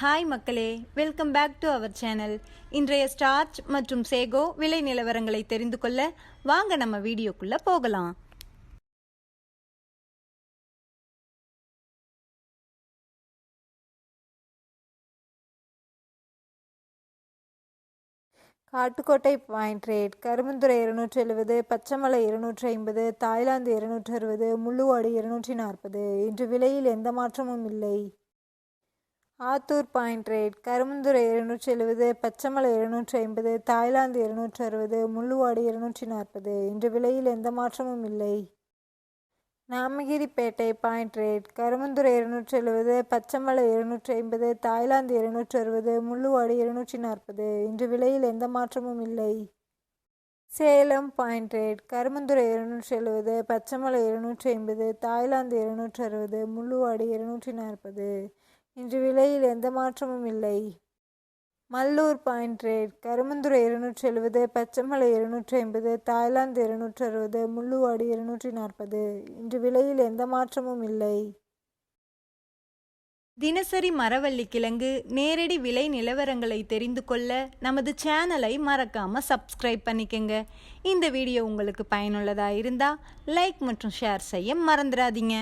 Hi மக்களே. Welcome back to our channel இன்றைய starch மற்றும் சேகோ விலை நிலவரங்களை தெரிந்து கொள்ள வாங்க நம்ம வீடியோக்குள்ள போகலாம். காட்டுக்கோட்டை பாயிண்ட் ரேட் கருமந்துறை இருநூற்றி எழுபது பச்சைமலை இருநூற்றி ஐம்பது தாய்லாந்து இருநூற்றி அறுபது முள்ளுவாடி இருநூற்றி நாற்பது இன்று விலையில் எந்த மாற்றமும் இல்லை. ஆத்தூர் பாயிண்ட் ரேட் கருமந்துரை இருநூற்றி எழுபது பச்சைமலை இருநூற்றி ஐம்பது தாய்லாந்து இருநூற்றி அறுபது முள்ளுவாடி இருநூற்றி நாற்பது இன்று விலையில் எந்த மாற்றமும் இல்லை. நாமகிரிப்பேட்டை பாயிண்ட் ரேட் கருமந்துறை இருநூற்றி எழுபது பச்சைமலை இருநூற்றி ஐம்பது தாய்லாந்து இருநூற்றி அறுபது முள்ளுவாடி இருநூற்றி நாற்பது இன்று விலையில் எந்த மாற்றமும் இல்லை. சேலம் பாயிண்ட் ரேட் கருமந்துறை இருநூற்றி எழுபது பச்சைமலை இருநூற்றி ஐம்பது தாய்லாந்து இருநூற்றி அறுபது முள்ளுவாடி இருநூற்றி நாற்பது இன்று விலையில் எந்த மாற்றமும் இல்லை. மல்லூர் பாயிண்ட் ரேட் கருமந்துறை இருநூற்றி எழுபது பச்சைமலை இருநூற்றி ஐம்பது தாய்லாந்து இருநூற்றி அறுபது முள்ளுவாடி இருநூற்றி நாற்பது இன்று விலையில் எந்த மாற்றமும் இல்லை. தினசரி மரவள்ளி கிழங்கு நேரடி விலை நிலவரங்களை தெரிந்து கொள்ள நமது சேனலை மறக்காம சப்ஸ்கிரைப் பண்ணிக்கங்க. இந்த வீடியோ உங்களுக்கு பயனுள்ளதாக இருந்தால் லைக் மற்றும் ஷேர் செய்ய மறந்துடாதீங்க.